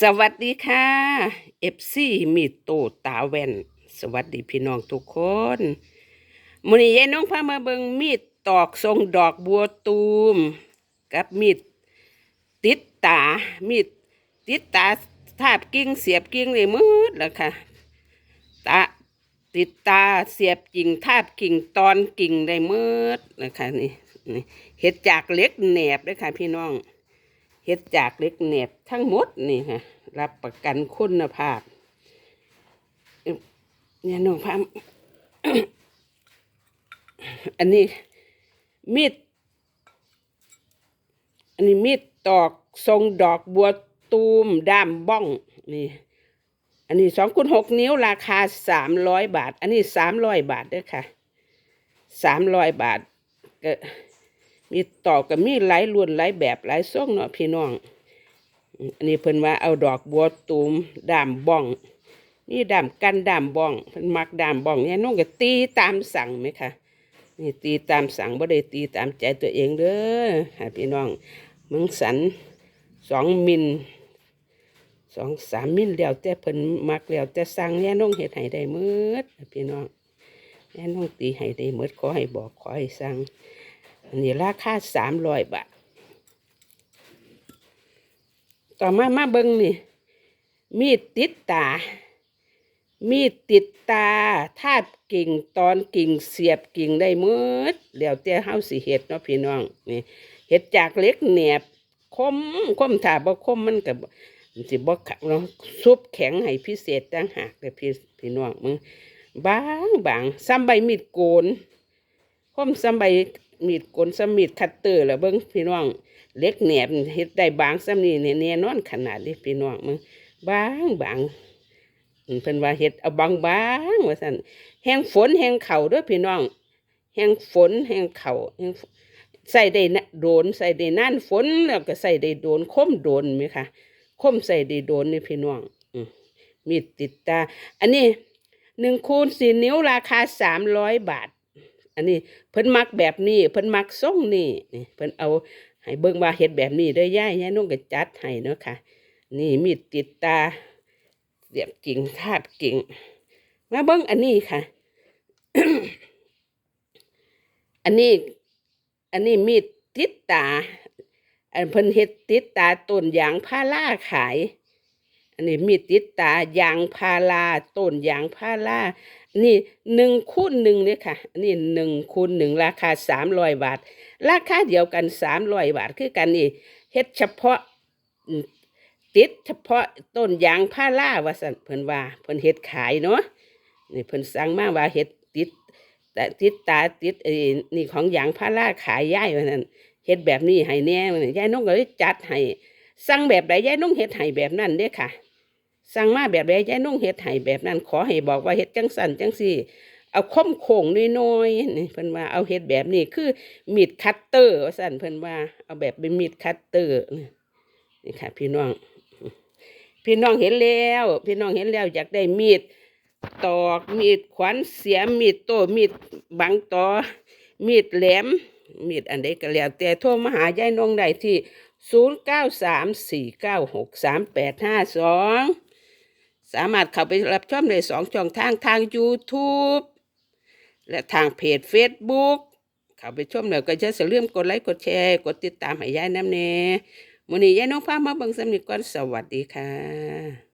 สวัสดีค่ะเอฟซีมีโตตาแว่น สวัสดีพี่น้องทุกคนมื้อนี้ยายน้องพามาเบิ่งมีดตอกทรงดอกบัวตูม กับมีดติดตา มีดติดตาทาบกิ่งเสียบกิ่งเลยมืดแล้วค่ะตาติดตาเสียบกิ่งทาบกิ่งตอนกิ่งได้มืดนะคะนี่นี่เห็ดจากเล็กแหนบเลยค่ะพี่น้อง เฮ็ดจากเล็กแหนบทั้งหมดนี่ค่ะ รับประกันคุณภาพเนี่ยน้องพามอันนี้มีด อันนี้มีดตอกทรงดอกบัวตูมด้ามบ้องนี่ อันนี้สองคูณหกนิ้วราคาสามร้อยบาท อันนี้สามร้อยบาทด้วยค่ะสามร้อยบาทก็ มีตอกกับมีหลายรุ่นหลายแบบหลายทรงเนาะพี่น้อง อันนี้เพิ่นว่าเอาดอกบัวตูมดามบ้องนี่ดามกันดามบ้องเพิ่นมักดามบ้องเนี่ยน้องก็ตีตามสั่งไหมคะนี่ตีตามสั่งบ่ได้ตีตามใจตัวเองเด้อค่ะพี่น้องมึงสันสองมิลสองสามมิลแล้วแต่เพิ่นมักแล้วแต่สั่งเนี่ยน้องเฮ็ดให้ได้มืดพี่น้องเนี่ยน้องตีให้ได้มืดขอให้บอกขอให้สั่ง อันนี้ราคาสามร้อยบาท ต่อมามาเบิงนี่ มีดติดตา มีดติดตาทาบกิ่งตอนกิ่งเสียบกิ่งได้มืดแล้วแต่เฮาสิเฮ็ดเนาะพี่น้องนี่เฮ็ดจากเล็กแหนบคมคมถาบ่คมมันก็บ่มันสิบ่ขังเนาะซุปแข็งให้พิเศษต่างหากเลยพี่พี่น้องมึงบางบางซ้ำใบมีดโกนคมสำใบ มีดกลสมีดคัตเตอร์แล้วเบิ้งพี่น้องเล็กแหนบเฮ็ดได้บางสำนี่เนี่ยแน่นอนขนาดนี้พี่น้องมึงบางบางเพิ่นว่าเฮ็ดเอาบางบางว่าซั่นแห้งฝนแห้งเข่าด้วยพี่น้อง แห้งฝนแห้งเข่าแห้งใส่ได้นะโดนใส่ได้นั่นฝนแล้วก็ใส่ได้โดนคมโดนไหมคะคมใส่ได้โดนนี่พี่น้องอมีดติดตา อันนี้หนึ่งคูณสี่นิ้วราคาสามร้อยบาท อันนี้เพิ่นมักแบบนี้เพิ่นมักทรงนี่นี่เพิ่นเอาให้เบิ่งว่าเฮ็ดแบบนี้เด้อย่ายย่ายนุ่งก็จัดให้เนาะค่ะ นี่มีดติดตาเสียบกิ่งทาบกิ่งมาเบิ่งอันนี้ค่ะ อันนี้ อันนี้มีดติดตา อันเพิ่นเฮ็ดติดตาต้นยางพาราขาย อันนี้มีดติดตายางพาราต้นยางพารา นี่หนึ่งคูณหนึ่งเนี่ยค่ะนนี้หนึ่งคูณหนึ่งราคาสามร้อยบาท ราคาเดียวกันสามร้อยบาทคือกันนี่เฮ็ดเฉพาะติดเฉพาะต้นยางพาราว่าสันเพิ่นว่าเพิ่นเฮ็ดขายเนาะนี่เพิ่นสั่งมาว่าเฮ็ดติดแต่ติดตาติดเอ้นี่ของยางพาราขายย่ายว่านั่นเฮ็ดแบบนี้ให้แน่ว่านั่นยายนุ่งก็เลยจัดให้สั่งแบบใดยายนุ่งเฮ็ดให้แบบนั้นเด้ค่ะ สั่งมาแบบใดยายนุ่งเฮ็ดให้แบบนั้น ขอให้บอกว่าเฮ็ดจังสันจังสี่ เอาคมโค้งน้อยๆนี่เพิ่นว่าเอาเฮ็ดแบบนี้คือมีดคัตเตอร์ว่าซั่นเพิ่นว่าเอาแบบเป็นมีดคัตเตอร์นี่นี่ค่ะ พี่น้อง พี่น้องเห็นแล้ว พี่น้องเห็นแล้วอยากได้มีดตอกมีดขวัญเสียมมีดโตมีดบังตอมีดแหลมมีดอันใดก็แล้วแต่โทรมาหายายนงได้ที่ 0 สามารถเข้าไปรับชมในสองช่องทางทาง YouTube และทางเพจ Facebook เข้าไปชมแล้วก็จะสลืมกดไลค์กดแชร์ กดติดตามให้ยายน้ำเน่มื้อนี้ยายน้องพามาเบิ่งสำนึกก่อนสวัสดีค่ะ